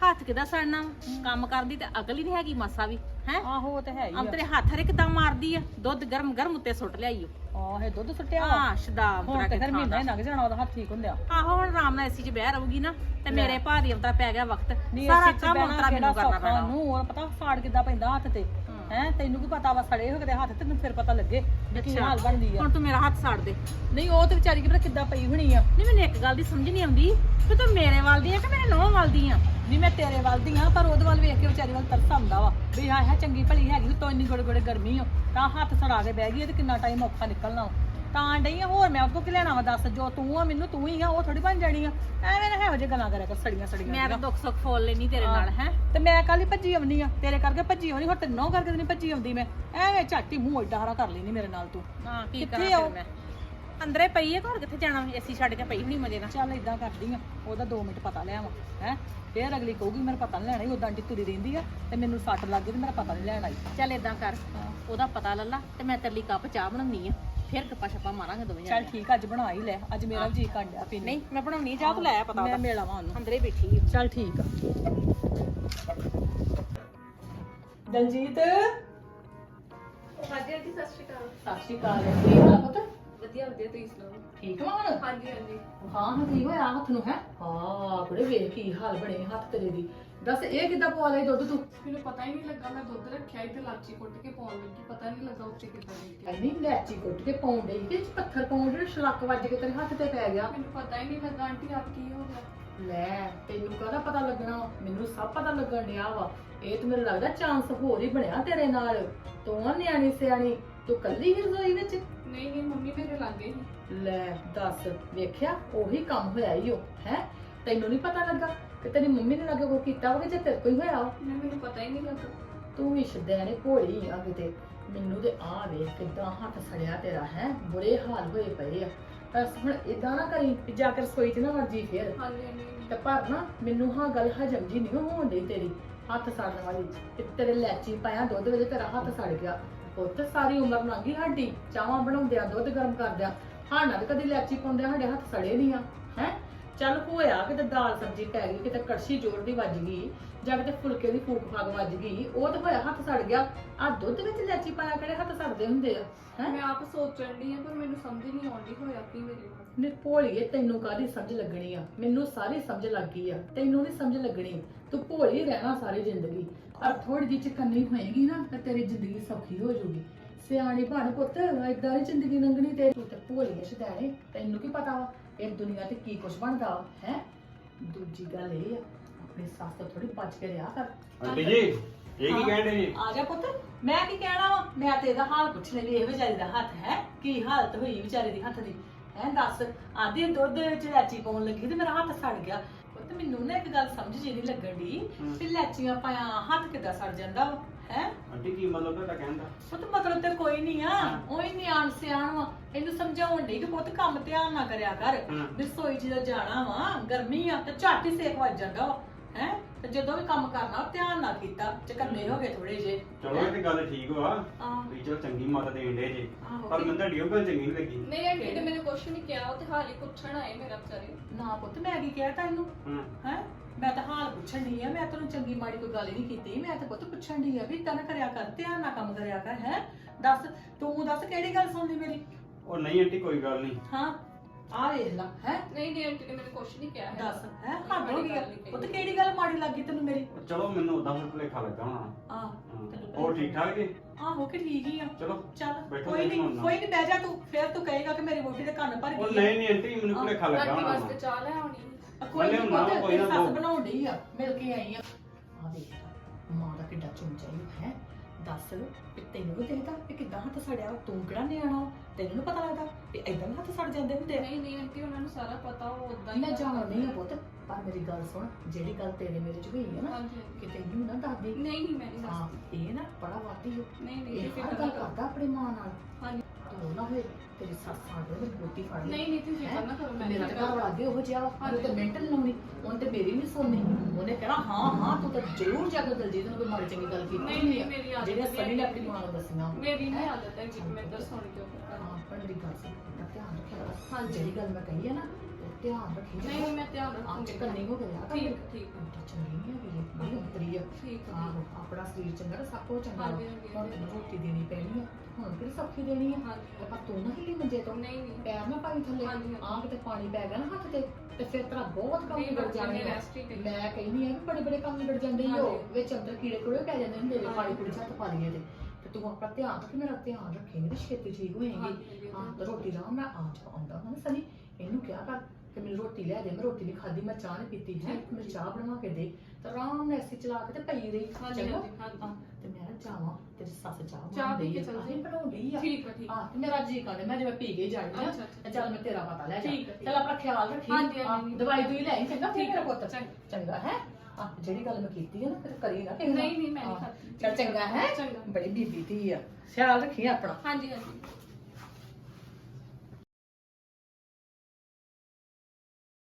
ਹੱਥ ਕਿਦਾ ਸੜਨਾ? ਵਾ? ਕੰਮ ਕਰਦੀ ਤੇ ਅਕਲ ਹੀ ਨਹੀਂ ਹੈਗੀ ਮਾਸਾ ਵੀ ਹੈ? ਆਹੋ ਉਹ ਤੇ ਹੈ ਹੀ ਆ। ਅੰਤਰੇ ਹੱਥ ਰੇ ਕਿਦਾਂ ਮਾਰਦੀ ਆ? ਦੁੱਧ ਗਰਮ ਗਰਮ ਉੱਤੇ ਸੁੱਟ ਲਿਆਈ ਓ ਆਹ ਇਹ ਦੁੱਧ ਸੁੱਟਿਆ ਵਾ? ਹਾਂ ਸ਼ਦਾਬ ਹੁਣ ਤੇ ਫਿਰ ਮਹੀਨਾ ਹੀ ਲੰਘ ਜਾਣਾ ਉਹਦਾ ਹੱਥ ਠੀਕ ਹੁੰਦਿਆ। ਆਹੋ ਹੁਣ ਆਰਾਮ ਨਾਲ ਏਸੀ 'ਚ ਬਹਿ ਰਹੂਗੀ ਨਾ ਤੇ ਮੇਰੇ ਦੀ ਅੰਤਰਾ ਪੈ ਗਿਆ ਵਕਤ। ਸਾਰਾ ਕੰਮ ਅੰਤਰਾ ਮੈਨੂੰ ਕਰਨਾ ਪੈਣਾ। ਹੋਰ ਪਤਾ ਫਾੜ ਕਿੱਦਾਂ ਪੈਂਦਾ ਹੱਥ ਤੇ। ਹੈ ਤੈਨੂੰ ਕੀ ਪਤਾ ਵਾ ਸੜੇ ਹੋ ਕਿਤੇ ਹੱਥ ਤੈਨੂੰ ਫਿਰ ਪਤਾ ਲੱਗੇ ਵੀ ਕੀ। ਹਾਲ ਬਣਦੀ ਆ। ਹੁਣ ਤੂੰ ਮੇਰਾ ਹੱਥ ਸਾੜ ਦੇ। ਨਹੀਂ ਉਹ ਤੇ ਵਿਚਾਰੀ ਕਿਹੜਾ ਕਿੱਦਾਂ ਪਈ ਹੋਣੀ ਆ। ਨਹੀਂ ਮੈਨੂੰ ਇੱਕ ਗੱਲ ਦੀ ਸਮਝ ਨਹੀਂ ਆਉਂਦੀ। ਕਿ ਤੂੰ ਮੇਰੇ ਵੱਲ ਦੀ ਆ ਕਿ ਮੇਰੇ ਨੋਹ ਵੱਲ ਦੀ ਆ? ਨਹੀਂ ਮੈਂ ਤੇਰੇ ਵੱਲ ਦੀ ਆ ਪਰ ਉਹਦੇ ਵੱਲ ਵੇਖ ਕੇ ਵਿਚਾਰੀ ਵੱਲ ਤਰਸ ਆਉਂਦਾ ਵਾ ਵੀ ਹਾਂ ਹੈ ਚੰਗੀ ਭਲੀ ਹੈਗੀ ਤੋ ਇੰਨੀ ਗੋੜੇ ਗੋੜੇ ਗਰਮੀ ਹੋ ਤਾਂ ਹੱਥ ਸੜਾ ਕੇ ਬਹਿ ਗਈ ਤੇ ਕਿੰਨਾ ਟਾਈਮ ਔਖਾ ਨਿਕਲਣਾ ਵਾ। ਤਾਂ ਡਈ ਆ ਹੋਰ ਮੈਂ ਉਹ ਕੀ ਲੈਣਾ ਵਾ ਦੱਸ ਜੋ ਤੂੰ ਆ ਮੈਨੂੰ ਤੂੰ ਹੀ ਆ ਉਹ ਥੋੜੀ ਬਣ ਜਾਣੀ ਆ। ਐਵੇਂ ਨਾ ਇਹੋ ਜਿਹੇ ਗੱਲਾਂ ਕਰਿਆ ਕਰ ਸੜੀਆਂ ਸੜੀਆਂ ਮੈਂ ਤਾਂ। ਦੁੱਖ ਸੁੱਖ ਫੋਲ ਲੈਣੀ ਤੇਰੇ ਨਾਲ ਹੈ? ਤੇ ਮੈਂ ਕੱਲ ਹੀ ਭੱਜੀ ਆਉਣੀ ਆ ਤੇਰੇ ਕਰਕੇ ਭੱਜੀ ਆਉਣੀ ਹੋਰ ਤੈਨੂੰ ਕਰਕੇ ਤੇ ਨਹੀਂ ਭੱਜੀ ਆਉਂਦੀ ਮੈਂ। ਐਵੇਂ ਝਾਟੀ ਮੂੰਹ ਏਡਾ ਹਰਾ ਕਰ ਲੈਣੀ ਮੇਰੇ ਨਾਲ ਤੂੰ। ਹਾਂ ਕੀ ਕਿੱਥੇ ਕਰਾਂ ਆ ਫਿਰ ਉਹ? ਮੈਂ? ਅੰਦਰੇ ਪਈ ਹੈ ਘਰ ਕਿੱਥੇ ਜਾਣਾ? ਏਸੀ ਛੱਡ ਕੇ ਪਈ ਹੁਣੀ ਮਜੇ ਨਾਲ। ਚੱਲ ਇਦਾਂ ਕਰਦੀ ਆ ਉਹਦਾ 2 ਮਿੰਟ ਪਤਾ ਲੈ ਆਵਾਂ ਹੈ? ਫੇਰ ਅਗਲੀ ਕਹੂਗੀ ਮੇਰਾ ਪਤਾ ਨਹੀਂ ਲੈਣਾ ਹੀ ਉਦਾਂ ਆਂਟੀ ਤੁਰੀ ਰਹਿੰਦੀ ਆ ਤੇ ਮੈਨੂੰ ਸੱਟ ਲੱਗ ਗਈ ਤੇ ਮੇਰਾ ਪਤਾ ਨਹੀਂ ਲੈਣ ਆਈ। ਚੱਲ ਏਦਾਂ ਕਰ ਉਹਦਾ ਪਤਾ ਲੱਲਾ ਤੇ ਮੈਂ ਤੇਰੇ ਲਈ ਕੱਪ ਚਾਹ ਬਣਾਉਣੀ ਆ। ਫਿਰ ਗੱਪਾਂ ਛੱਪਾਂ ਮਾਰਾਂਗੇ ਦੋਵੇਂ ਚੱਲ ਜਣੇ ਠੀਕ ਆ, ਅੱਜ ਬਣਾ ਹੀ ਲੈ। ਅੱਜ ਮੇਰਾ ਵੀ ਜੀ ਕਾਂਡਿਆ ਪੀਣੀ। ਨਹੀਂ ਮੈਂ ਬਣਾਉਣੀ ਆ ਚਾਹ ਤੂੰ ਲੈ ਆ ਪਤਾ ਮੈਂ ਮਿਲ ਆਵਾਂ ਉਹਨੂੰ। ਅੰਦਰੇ ਬੈਠੀ ਆ। ਚੱਲ ਠੀਕ ਆ। ਦਲਜੀਤ? ਹਾਂਜੀ ਆਂਟੀ ਸਤਿ ਸ਼੍ਰੀ ਅਕਾਲ। ਸਤਿ ਸ਼੍ਰੀ ਅਕਾਲ। ਕੀ ਹਾਲ ਆ ਪੁੱਤ? ਵਧੀਆ ਵਧੀਆ ਤੁਸੀਂ ਸੁਣਾਓ? ਠੀਕ ਵਾ ਹੁਣ? ਹਾਂਜੀ ਹਾਂਜੀ। ਹਾਂ ਹਾਂ ਕੀ ਹੋਇਆ ਹੱਥ ਨੂੰ ਹੈ? ਹਾਂ ਕੁੜੇ ਵੇਖ ਕੀ ਹਾਲ ਬਣੇ ਹੱਥ ਤੇਰੇ ਦੀ। ਦੱਸ ਇਹ ਕਿੱਦਾਂ ਪਵਾ ਲਈ ਦੁੱਧ ਤੂੰ? ਮੈਨੂੰ ਪਤਾ ਹੀ ਨਹੀਂ ਲੱਗਾ ਮੈਂ ਦੁੱਧ ਰੱਖਿਆ ਇੱਥੇ ਲਾਚੀ ਕੁੱਟ ਕੇ ਪਾਉਣ ਲੱਗੀ ਪਤਾ ਨਹੀਂ ਲੱਗਾ ਉੱਤੇ ਕਿੱਦਾਂ ਡਿੱਗ ਗਿਆ ਐਨੀ ਲੈਚੀ ਕੁੱਟ ਕੇ ਪਾਉਣ ਡਈ ਕਿ ਪੱਥਰ ਪਾਉਣ ਜਿਹੜਾ ਛਲੱਕ ਵੱਜ ਕੇ ਤੇਰੇ ਹੱਥ ਤੇ ਪੈ ਗਿਆ। ਮੈਨੂੰ ਪਤਾ ਹੀ ਨਹੀਂ ਲੱਗਾ ਆਂਟੀ ਆਪ ਕੀ ਹੋ ਗਿਆ? ਲੈ ਤੈਨੂੰ ਕਾਹਦਾ ਪਤਾ ਲੱਗਣਾ ਵਾ? ਮੈਨੂੰ ਸਭ ਪਤਾ ਲੱਗਣ ਡਿਆ ਵਾ। ਇਹ ਤੇ ਮੈਨੂੰ ਲੱਗਦਾ ਚਾਂਸ ਹੋਰ ਹੀ ਬਣਿਆ ਤੇਰੇ ਨਾਲ। ਤੂੰ ਆ ਨਿਆਣੀ ਸਿਆਣੀ ਤੂੰ ਕੱਲੀ ਹੀ ਰਸੋਈ ਵਿੱਚ? ਨਹੀਂ ਨਹੀਂ ਮੰਮੀ ਮੇਰੇ ਲਾਗੇ ਲੈ ਦੱਸ ਵੇਖਿਆ ਉਹੀ ਕੰਮ ਹੋਇਆ ਈ ਉਹ ਹੈ? ਤੈਨੂੰ ਨਹੀਂ ਪਤਾ ਲੱਗਾ ਕਿ ਤੇਰੀ ਮੰਮੀ ਨੇ ਲੱਗੇ ਕੋ ਕੀਤਾ ਹੋਵੇ ਜੇ ਤੇਰੇ ਕੋਈ ਹੋਇਆ ਵਾ। ਮੈਨੂੰ ਪਤਾ ਹੀ ਨਹੀਂ ਲੱਗਾ। ਤੂੰ ਵੀ ਸ਼ਦੈਣੇ ਭੋਲੀ ਆ ਕਿਤੇ। ਮੈਨੂੰ ਤੇ ਆ ਵੇਖ ਕਿਦਾਂ ਹੱਥ ਸੜਿਆ ਤੇਰਾ ਹੈ? ਬੁਰੇ ਹਾਲ ਹੋਏ ਪਏ ਆ। ਬਸ ਹੁਣ ਇਦਾਂ ਨਾ ਕਰੀ ਵੀ ਜਾ ਕੇ ਰਸੋਈ 'ਚ ਨਾ ਵਰਜੀ ਫੇਰ। ਹਾਂਜੀ ਹਾਂਜੀ ਤੇ ਪਰ ਨਾ ਮੈਨੂੰ ਹਾਂ ਗੱਲ ਹਜਮ ਜੀ ਨਹੀਂ ਹੋਣ ਡਈ ਤੇਰੀ ਹੱਥ ਸੜਨ ਵਾਲੀ। ਤੇ ਤੇਰੇ ਲੈਚੀ ਪਾਇਆ ਦੁੱਧ ਵਿੱਚ ਤੇਰਾ ਹੱਥ ਸੜ ਗਿਆ। ਪੁੱਤ ਸਾਰੀ ਉਮਰ ਲੰਘੀ ਸਾਡੀ। ਚਾਵਾਂ ਬਣਾਉਂਦਿਆਂ ਦੁੱਧ ਗਰਮ ਕਰਦਿਆਂ। ਹਾਣਾ ਤੇ ਕਦੀ ਲੈਚੀ ਪਾਉਂਦਿਆਂ ਸਾਡੇ ਹੱਥ ਸੜੇ ਨਹੀਂ ਆ ਹੈ? ਚੱਲ ਹੋਇਆ ਕਿਤੇ ਦਾਲ ਸਬਜ਼ੀ ਪੈ ਗਈ ਕਿਤੇ ਕੜਛੀ ਜੋਰ ਦੀ ਵੱਜ ਗਈ ਜਾਂ ਕਿਤੇ ਫੁਲਕੇ ਦੀ ਫੂਕ ਫਾਕ ਵੱਜ ਗਈ ਉਹ ਤੇ ਹੋਇਆ ਹੱਥ ਸੜ ਗਿਆ। ਆ ਦੁੱਧ ਵਿੱਚ ਲੈਚੀ ਪਾਇਆ ਕਿਹੜੇ ਹੱਥ ਸੜਦੇ ਹੁੰਦੇ ਆ ਹੈ? ਮੈਂ ਆਪ ਸੋਚਣ ਦੀ ਆ ਪਰ ਮੈਨੂੰ ਸਮਝ ਹੀ ਨਹੀਂ ਆਉਂਦੀ ਹੋਇਆ ਕੀ ਮੇਰੇ ਨਾਲ ਨੀ ਭੋਲੀਏ ਤੈਨੂੰ ਕਾਹਦੀ ਸਮਝ ਲੱਗਣੀ ਆ? ਮੈਨੂੰ ਸਾਰੀ ਸਮਝ ਲੱਗ ਗਈ ਆ ਤੈਨੂੰ ਨਹੀਂ ਸਮਝ ਲੱਗਣੀ। ਤੂੰ ਭੋਲੀ ਰਹਿਣਾ ਸਾਰੀ ਜ਼ਿੰਦਗੀ। ਪਰ ਥੋੜੀ ਜਿਹੀ ਚਕੰਨੀ ਹੋਏਗੀ ਨਾ ਤਾਂ ਤੇਰੀ ਜ਼ਿੰਦਗੀ ਸੌਖੀ ਹੋ ਜਾਊਗੀ। ਸਿਆਣੀ ਬਣ ਪੁੱਤ ਏਦਾਂ ਦੀ ਜ਼ਿੰਦਗੀ ਲੰਘਣੀ ਤੇਰੀ। ਤੂੰ ਤੇ ਭੋਲੀ ਸ਼ਦਾਣੇ ਤੈਨੂੰ ਕੀ ਪਤਾ ਵਾ? ਇਹ ਦੁਨੀਆ ਤੇ ਕੀ ਕੁਛ ਬਣਦਾ ਹੈ? ਦੂਜੀ ਗੱਲ ਇਹ ਆ ਆਪਣੀ ਸੱਸ ਤੋਂ ਥੋੜੀ ਬਚ ਕੇ ਰਿਹਾ ਕਰ। ਆਂਟੀ ਜੀ ਇਹ ਕੀ ਕਹਿੰਦੇ ਜੀ? ਆ ਜਾ ਪੁੱਤ ਮੈਂ ਕੀ ਕਹਿਣਾ ਵਾ? ਮੈਂ ਤੇ ਇਹਦਾ ਹਾਲ ਪੁੱਛਣ ਲਈ ਇਹ ਵਿਚਾਰੀ ਦਾ ਹੱਥ ਹੈ? ਕੀ ਹਾਲਤ ਹੋਈ ਵਿਚਾਰੀ ਦੀ ਹੱਥ ਦੀ? ਹੈ ਦੱਸ ਆਦੀ ਦੁੱਧ ਵਿੱਚ ਲੈਚੀ ਪਾਉਣ ਲੱਗੀ ਤੇ ਮੇਰਾ ਹੱਥ ਸੜ ਗਿਆ। ਪੁੱਤ ਮੈਨੂੰ ਨਾ ਇੱਕ ਗੱਲ ਸਮਝ ਜੀ ਨਹੀਂ ਲੱਗਣ ਦੀ। ਵੀ ਲੈਚੀਆਂ ਪਾਇਆ ਹੱਥ ਕਿੱਦਾਂ ਸੜ ਜਾਂਦਾ ਵਾ? ਹੈ? ਆਂਟੀ ਕੀ ਮਤਲਬ ਤੁਹਾਡਾ ਕਹਿਣ ਦਾ? ਪੁੱਤ ਮਤਲਬ ਤੇ ਕੋਈ ਨਹੀਂ ਆ। ਹਾਂ। ਉਹੀ ਨਿਆਣ ਸਿਆਣ ਵਾ। ਇਹਨੂੰ ਸਮਝਾਉਣ ਡਈ ਕਿ ਪੁੱਤ ਕੰਮ ਧਿਆਨ ਨਾ ਕਰਿਆ ਕਰ। ਹਾਂ। ਵੀ ਰਸੋਈ 'ਚ ਜਦੋਂ ਜਾਣਾ ਵਾ ਗਰਮੀ ਆ ਤੇ ਝੱਟ ਹੀ ਸੇਕ ਵੱਜ ਜਾਂਦਾ ਹੈ? ਤੇ ਜਦੋਂ ਵੀ ਕੰਮ ਕਰਨਾ ਧਿਆਨ ਨਾਲ ਕੀਤਾ। ਚਕੰਨੇ ਹੋ ਗਏ ਥੋੜੇ ਜੇ ਚਲੋ ਇਹ ਤੇ ਗੱਲ ਠੀਕ ਵਾ। ਆਹ ਵੀ ਚਲੋ ਚੰਗੀ ਮਤ ਦੇਣ ਦੇ ਜੀ। ਆਹੋ। ਪਰ ਮੈਨੂੰ ਤੁਹਾਡੀ ਉਹ ਗੱਲ ਚੰਗੀ ਨਹੀਂ ਲੱਗੀ। ਨਹੀਂ ਆਂਟੀ ਨੇ ਮੈਨੂੰ ਕੁਝ ਨਹੀਂ ਕਿਹਾ। ਉਹ ਤੇ ਹਾਲ ਹੀ ਪੁੱਛਣ ਆਏ ਮੇਰਾ ਵਿਚਾਰੇ। ਨਾ ਪੁੱਤ ਮੈਂ ਕੀ ਕਿਹਾ ਤੈਨੂੰ ਹਾਂ। ਹੈ? ਮੈਂ ਤਾਂ ਹਾਲ ਪੁੱਛਣ ਦੀ ਆ ਮੈਂ ਤੈਨੂੰ ਚੰਗੀ ਮਾੜੀ ਕੋਈ ਗੱਲ ਹੀ ਨਹੀਂ ਕੀਤੀ। ਮੈਂ ਤਾਂ ਪੁੱਤ ਪੁੱਛਣ ਦੀ ਆ ਵੀ ਤਾਂ ਨਾ ਕਰਿਆ ਕਰ ਧਿਆਨ ਨਾਲ ਕੰਮ ਕਰਿਆ ਕਰ ਹੈ? ਦੱਸ ਤੂੰ ਦੱਸ ਕਿਹੜੀ ਗੱਲ ਸੁਣਦੀ ਮੇਰੀ? ਉਹ ਨਹੀਂ ਆਂਟੀ ਕੋਈ ਗੱਲ ਨਹੀਂ। ਹਾਂ ਆ ਵੇਖ ਲੈ ਹੈ? ਨਹੀਂ ਨਹੀਂ ਆਂਟੀ ਨੇ ਮੈਨੂੰ ਕੁਝ ਨਹੀਂ ਕਿਹਾ ਹੈ ਦੱਸ ਹੈ? ਹੱਦ ਹੋ ਗਈ ਆ। ਪੁੱਤ ਕਿਹੜੀ ਗੱਲ ਮਾੜੀ ਲੱਗੀ ਤੈਨੂੰ ਮੇਰੀ? ਉਹ ਚਲੋ ਮੈਨੂੰ ਉਦਾਂ ਹੁਣ ਭੁਲੇਖਾ ਲੱਗਾ ਹੋਣਾ। ਆ ਹਾਂ। ਹੋਰ ਠੀਕ ਠਾਕ ਜੀ? ਆਹੋ ਕਿ ਠੀਕ ਹੀ ਆ। ਚਲੋ ਚੱਲ ਬੈਠੋ ਕੋਈ ਨਹੀਂ ਨਾ। ਕੋਈ ਨਹੀਂ ਬਹਿ ਜਾ ਤੂੰ। ਫੇਰ ਤੂੰ ਕਹੇਗਾ ਕਿ ਮੇਰੀ ਵੋਟੀ ਦੇ ਕੰਨ ਭਰ ਉਹ ਗਈ ਆ। ਨਹੀਂ ਨਹੀਂ ਆਂਟੀ ਮੈਨੂੰ ਭੁਲੇਖਾ ਲੱਗਾ ਆਂਟੀ ਹੋਣਾ। ਵਾਸਤੇ ਚਾਹ ਲੈ ਆਉਣੀ ਕੋਈ ਮੈਂ ਨਹੀਂ ਲਿਆਉਣਾ ਵਾ, ਕੋਈ ਨਾ ਸੱਸ ਦੋ। ਬਣਾਉਣ ਡਈ ਆ ਮਿਲ ਕੇ ਆਈ ਆ। ਆ ਦੇਖ ਮਾਂ ਦਾ ਕਿੱਡਾ ਚੁੰਚਾ ਹੀ ਹੈ। ਦੱਸ ਵੀ ਤੈਨੂੰ ਵੀ ਦੇਖਦਾ ਵੀ ਕਿੱਦਾਂ ਹੱਥ ਸੜਿਆ ਵਾ, ਤੂੰ ਕਿਹੜਾ ਨਿਆਣਾ ਵਾ? ਤੈਨੂੰ ਨੀ ਪਤਾ ਲੱਗਦਾ ਵੀ ਏਦਾਂ ਵੀ ਹੱਥ ਸੜ ਜਾਂਦੇ ਹੁੰਦੇ ਆ। ਨਹੀਂ ਨਹੀਂ ਆਂਟੀ ਉਹਨਾਂ ਨੂੰ ਸਾਰਾ ਪਤਾ ਉਹ ਉਦਾਂ ਹੀ ਮੈਂ ਜਾਣਦੀ ਪੁੱਤ ਪਰ ਮੇਰੀ ਗੱਲ ਸੁਣ ਜਿਹੜੀ ਗੱਲ ਤੇਰੇ ਮੇਰੇ ਚ ਹੋਈ ਹੈ ਨਾ ਹਾਂਜੀ ਕਿ ਤੈਨੂੰ ਨਾ ਦੱਸਦੀ। ਨਹੀਂ ਨਹੀਂ ਮੈਂ ਨਹੀਂ ਹਾਂ ਦੱਸਦੀ ਇਹ ਨਾ ਬੜਾ ਵਾਦੀ ਹੋ ਨਹੀਂ ਨਹੀਂ ਇਹ ਹਰ ਗੱਲ ਕਰਦਾ ਆਪਣੀ ਮਾਂ ਨਾਲ। ਹਾਂਜੀ। ਤੂੰ ਉਹ ਨਾ ਹੋਏ ਤੇਰੀ ਸੱਸ ਆ ਮੇਰੀ ਰੋਟੀ ਫੜ ਲਈ। ਨਹੀਂ ਨਹੀਂ ਤੁਸੀਂ ਫਿਕਰ ਨਾ ਕਰੋ ਮੈਂ ਮੇਰਾ ਤਾਂ ਘਰ ਵਾਲਾ ਉਹ ਜਿਹਾ ਵਾ। ਉਹਨੇ ਤਾਂ ਮਿੰਟ ਨੀ ਲਾਉਣੀ ਉਹਨੇ ਤੇ ਮੇਰੀ ਨਹੀਂ ਸੁਣਨੀ। ਉਹਨੇ ਕਹਿਣਾ ਹਾਂ ਹਾਂ ਤੂੰ ਤਾਂ ਜ਼ਰੂਰ ਜਾ ਕੇ ਦਲਜੀਤ ਨੂੰ ਕੋਈ ਮਾੜੀ ਚੰਗੀ ਗੱਲ ਕੀਤੀ ਨਹੀਂ, ਨਹੀਂ, ਮੇਰੀ ਆਦਤ ਜਿਹੜੇ ਸਨੀ ਨੇ ਆਪਣੀ ਮਾਂ ਨੂੰ ਦੱਸੀਆਂ। ਮੇਰੀ ਨਹੀਂ ਆਦਤ ਹੈ ਕਿ ਮੈਂ ਤਾਂ ਸੁਣ ਕੇ। ਹਾਂ। ਪਰ ਮੇਰੀ ਗੱਲ ਸੁਣ ਮੈਂ ਧਿਆਨ ਰੱਖਿਆ ਕਰ। ਹਾਂਜੀ। ਜਿਹੜੀ ਗੱਲ ਮੈਂ ਕਹੀ ਹੈ ਨਾ ਉਹ ਧਿਆਨ ਰੱਖੀ ਨਹੀਂ ਨਹੀਂ ਮੈਂ ਧਿਆਨ ਆਪ ਰੱਖੂੰਗੀ। ਕੰਨੀ ਹੋ ਗਿਆ ਠੀਕ ਠੀਕ। ਚੰਗੀ ਨਹੀਂ ਹੈਗੀ ਇਹ ਬੜੀ ਉਤਰੀ ਆ। ਠੀਕ ਆਹੋ ਆਪਣਾ ਸਰੀਰ ਚੰਗਾ ਤਾਂ ਸਭ ਕੁਝ ਚੰਗਾ ਵਾ। ਹਾਂਜੀ, ਹਾਂਜੀ, ਹੁਣ ਤੈਨੂੰ ਰੋਟੀ ਦੇਣੀ ਪੈਣੀ ਆ। ਹੁਣ ਕਿਹੜੀ ਸੌਖੀ ਦੇਣੀ ਆ? ਹਾਂਜੀ ਆਪਾਂ ਤੂੰ ਨਾ ਹਿੱਲੀ ਮੰਜੇ ਤੋਂ? ਨਹੀਂ ਨਹੀਂ। ਪੈਰ ਨਾ ਪਾਈ ਥੱਲੇ। ਹਾਂਜੀ, ਕਿਤੇ ਪਾਣੀ ਪੈ ਗਿਆ ਨਾ ਹੱਥ ਤੇ ਤੇ ਫਿਰ ਤੇਰਾ ਬਹੁਤ ਕੰਮ ਨਹੀਂ, ਬੱਚੇ ਜਾਣੇ ਆ। ਹੀ। ਮੈਂ ਕਹਿੰਦੀ ਆ ਵੀ ਬੜੇ ਬੜੇ ਕੰਮ ਵਿਗੜ ਜਾਂਦੇ ਹੀ ਹੋ ਹਾਂਜੀ। ਵਿੱਚ ਅੰਦਰ ਕੀੜੇ ਕੋੜੇ ਪੈ ਜਾਂਦੇ ਹੁੰਦੇ ਨੇ ਹਾਂਜੀ। ਪਾਣੀ ਪੂਰੀ ਛੱਤ ਪਾ ਲਈਏ ਤੇ। ਤੇ ਤੂੰ ਆਪਣਾ ਧਿਆਨ ਰੱਖ ਮੇਰਾ ਧਿਆਨ ਰੱਖੇਂਗੀ ਤੇ ਛੇਤੀ ਠੀਕ ਹੋਏਗੀ। ਹਾਂਜੀ, ਹਾਂ ਤੇ ਰੋਟੀ ਰਾਮ ਮੈਂ ਆਜ ਆਉਂਦਾ ਹਾਂ ਸਨੀ। ਇਹਨੂੰ ਕਿਹਾ ਕਰ ਕਿ ਮੈਨੂੰ ਰੋਟੀ ਲਿਆ ਦੇ ਮੈਂ ਰੋਟੀ ਨਹੀਂ ਖਾਦੀ ਮੈਂ ਚਾਹ ਨਹੀਂ ਪੀਤੀ। ਹੈ ਠੀਕ, ਮੈਨੂੰ ਚਾਹ ਬਣਾ ਕੇ ਦੇ। ਤੇ ਆਰਾਮ ਨਾਲ ਐਸੀ ਚਲਾ ਕੇ ਤੇ ਪਈ ਰਹੀ। ਹਾਂਜੀ? ਹਾਂਜੀ, ਹਾਂਜੀ। ਹਾਂ, ਜਾਵਾਂ ਤੇਰੀ ਸੱਸ ਚਾਹ ਚਾਹ ਪੀ ਕੇ ਚੱਲ ਅਸੀਂ ਬਣਾਉਂਦੀ ਆ ਠੀਕ ਆ ਠੀਕ ਆ। ਹਾਂ ਤੇ ਮੇਰਾ ਜੀ ਕਰਦਾ ਮੈਂ ਜਿਵੇਂ ਪੀ ਕੇ ਜਾਣੀ ਆ ਅੱਛਾ, ਅੱਛਾ। ਤੇ ਚੱਲ ਮੈਂ ਤੇਰਾ ਪਤਾ ਲੈ ਜਾ ਠੀਕ ਆ, ਠੀਕ ਚੱਲ ਆਪਣਾ ਖਿਆਲ ਰੱਖੀ ਹਾਂਜੀ, ਹਾਂਜੀ। ਦਵਾਈ ਦੂਈ ਲੈ ਆਈ ਚੰਗਾ ਠੀਕ ਮੇਰਾ ਪੁੱਤ ਚੰਗਾ। ਚੰਗਾ ਹੈ ਆ ਜਿਹੜੀ ਗੱਲ ਮੈਂ ਕੀਤੀ ਹੈ ਨਾ ਫਿਰ ਕਰੀ ਨਾ ਕਿਸੇ ਨਾਲ। ਨਹੀਂ, ਨਹੀਂ, ਮੈਂ ਨਹੀਂ ਹਾਂ, ਕਰਦੀ। ਚੱਲ ਚੰਗਾ ਹੈ ਚੰਗਾ। ਬੜੀ ਬੀਬੀ ਧੀ ਆ ਖਿਆਲ ਰੱਖੀ ਆਪਣਾ ਹਾਂਜੀ ਹਾਂਜੀ